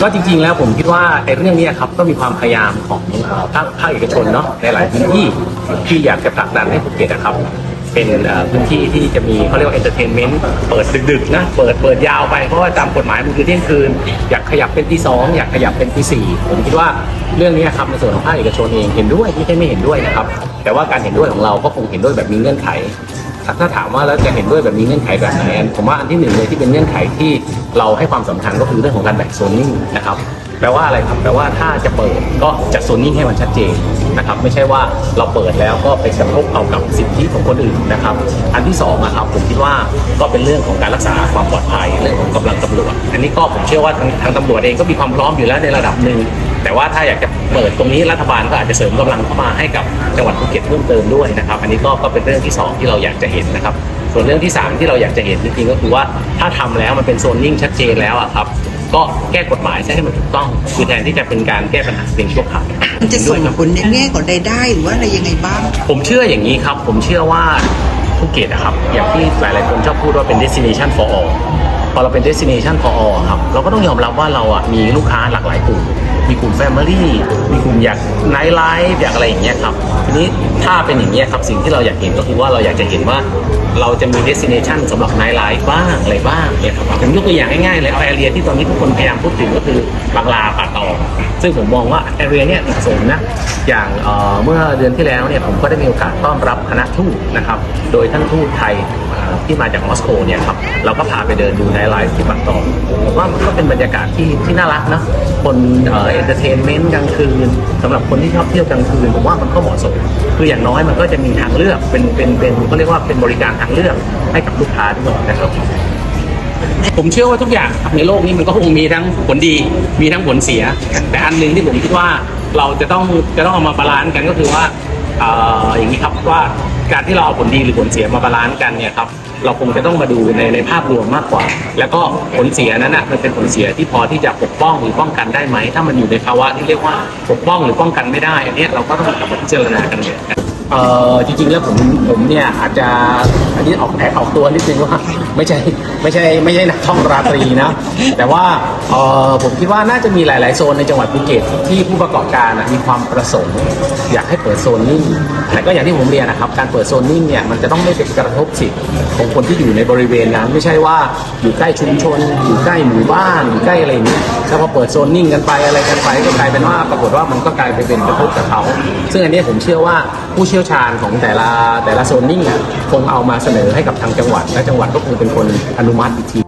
ก็จริงๆแล้วผมคิดว่าไอ้เรื่องนี้ครับก็มีความพยายามของภาคภาคเอกชนเนาะในหลายพื้นที่ที่อยากจะผลักดันให้ภูเก็ตนะครับ เป็นพื้นที่ที่จะมีเขาเรียกว่าเอนเตอร์เทนเมนต์เปิดดึกๆนะเปิดเปิดยาวไปเพราะว่าตามกฎหมายมันคือเที่ยงคืน อยากขยับเป็นที่สองอยากขยับเป็นที่สี่ผมคิดว่าเรื่องนี้ครับในส่วนของภาคเอกชนเองเห็นด้วยไม่ใช่ไม่เห็นด้วยนะครับแต่ว่าการเห็นด้วยของเราก็คงเห็นด้วยแบบมีเงื่อนไข ถ้าถามว่าแล้วจะเห็นด้วยแบบมีเงื่อนไขแบบไหนผมว่าอันที่หนึ่งเลยที่เป็นเงื่อนไขที่เราให้ความสำคัญก็คือเรื่องของการแบ่งโซนนิ่งนะครับ แปลว่าอะไรครับแปลว่าถ้าจะเปิดก็จัดโซนนิ่งให้มันชัดเจนนะครับไม่ใช่ว่าเราเปิดแล้วก็ไปกระทบเอากับสิทธิของคนอื่นนะครับ อันที่สองนะครับผมคิดว่าก็เป็นเรื่องของการรักษาความปลอดภัยเรื่องของกำลังตำรวจ อันนี้ก็ผมเชื่อว่าทางทางตำรวจเองก็มีความพร้อมอยู่แล้วในระดับหนึ่งแต่ว่าถ้าอยากจะเปิดตรงนี้รัฐบาลก็อาจจะเสริมกำลังเข้ามาให้กับจังหวัดภูเก็ตเพิ่มเติมด้วยนะครับอันนี้ก็ก็เป็นเรื่องที่สองที่เราอยากจะเห็นนะครับส่วนเรื่องที่ 3 ที่เราอยากจะเห็นจริงๆก็คือว่าถ้าทำแล้วมันเป็นโซนนิ่งชัดเจนแล้วอะครับ ก็แก้กฎหมายใช้ให้มันถูกต้องคือแทนที่จะเป็นการแก้ปัญหาเพียงชั่วคราวมันจะส่งผลในแง่ของรายได้หรือว่าอะไรยังไงบ้าง ผมเชื่ออย่างนี้ครับ ผมเชื่อว่าภูเก็ตนะครับ อย่างที่หลายๆคนชอบพูดว่าเป็น destination for all พอเราเป็น destination for all ครับ เราก็ต้องยอมรับว่าเราอะมีลูกค้าหลากหลายกลุ่ม แมีกลุ่มีกลุ่มอยาก night life อยากอะไรอย่างเงี้ยครับทีนี้ถ้าเป็นอย่างเงี้ยครับสิ่งที่เราอยากเห็นก็คือว่าเราอยากจะเห็นว่าเราจะมี destination สำหรับ night life บ้างอะไรบ้างเนี่ยครับผมยกตัวอย่างง่ายๆเลยเอา area ที่ตอนนี้ทุกคนพยายามพูดถึงก็คือบางลาป่าตองซึ่งผมมองว่า area เนี่ยเหมาะสมนะอย่างเเมื่อเดือนที่แล้วเนี่ยผมก็ได้มีโอกาสต้อนรับคณะทูตนะครับโดยท่านทูตไทยที่มาจากมอสโกเนี่ยครับเราก็พาไปเดินดูในท์ไลฟ์ที่ปักตองผมว่ามันก็เป็นบรรยากาศที่ที่น่ารักนะคนเอ่อเอนเตอร์เทนเมนต์กลางคืนสำหรับคนที่ชอบเที่ยวกลางคืนผมว่ามันก็เหมาะสม คืออย่างน้อยมันก็จะมีทางเลือกเป็นเป็นเป็นเขาเรียกว่าเป็นบริการทางเลือกให้กับลูกค้าด้วยนะครับผมเชื่อว่าทุกอย่างครับในโลกนี้มันก็คงมีทั้งผลดีมีทั้งผลเสีย แต่อันหนึ่งที่ผมคิดว่าเราจะต้องจะต้องเอามาบาลานซ์กันก็คือว่า อย่างนี้ครับว่าการที่เราเอาผลดีหรือผลเสียมาบาลานซ์กันเนี่ยครับเราคงจะต้องมาดูในในภาพรวมมากกว่า แล้วก็ผลเสียนั้นนะมันเป็นผลเสียที่พอที่จะปกป้องหรือป้องกันได้ไหม ถ้ามันอยู่ในภาวะที่เรียกว่าปกป้องหรือป้องกันไม่ได้อันนี้เราก็ต้องกลับมาพิจารณากันเนี่ย เอ่อจริงๆแล้วผมผมเนี่ยอาจจะอันนี้ออกแอบออกตัวนิดนึงว่าไม่ใช่ไม่ใช่ไม่ใช่นักท่องราตรีนะ แต่ว่าเอ่อผมคิดว่าน่าจะมีหลาย ๆ โซนในจังหวัดภูเก็ตที่ผู้ประกอบการน่ะมีความประสงค์ อยากให้เปิดโซนนิ่งแต่ก็อย่างที่ผมเรียนนะครับการเปิดโซนนิ่งเนี่ยมันจะต้องไม่ไปกระทบสิทธิ์ของคนที่อยู่ในบริเวณนั้น ไม่ใช่ว่าอยู่ใกล้ชุมชน อยู่ใกล้หมู่บ้านอยู่ใกล้อะไรอย่างเงี้ยแล้วพอเปิดโซนนิ่งกันไปอะไรกันไปก็กลายเป็นว่าปรากฏว่ามันก็กลายไปเป็นกระทบกับเขาซึ่งอันนี้ผมเชื่อว่าผู้เชี่ยวชาญของแต่ละแต่ละโซนนิ่งอะคงเอามาเสนอให้กับทางจังหวัด และจังหวัดก็คงเป็นคนอนุมัติอีกที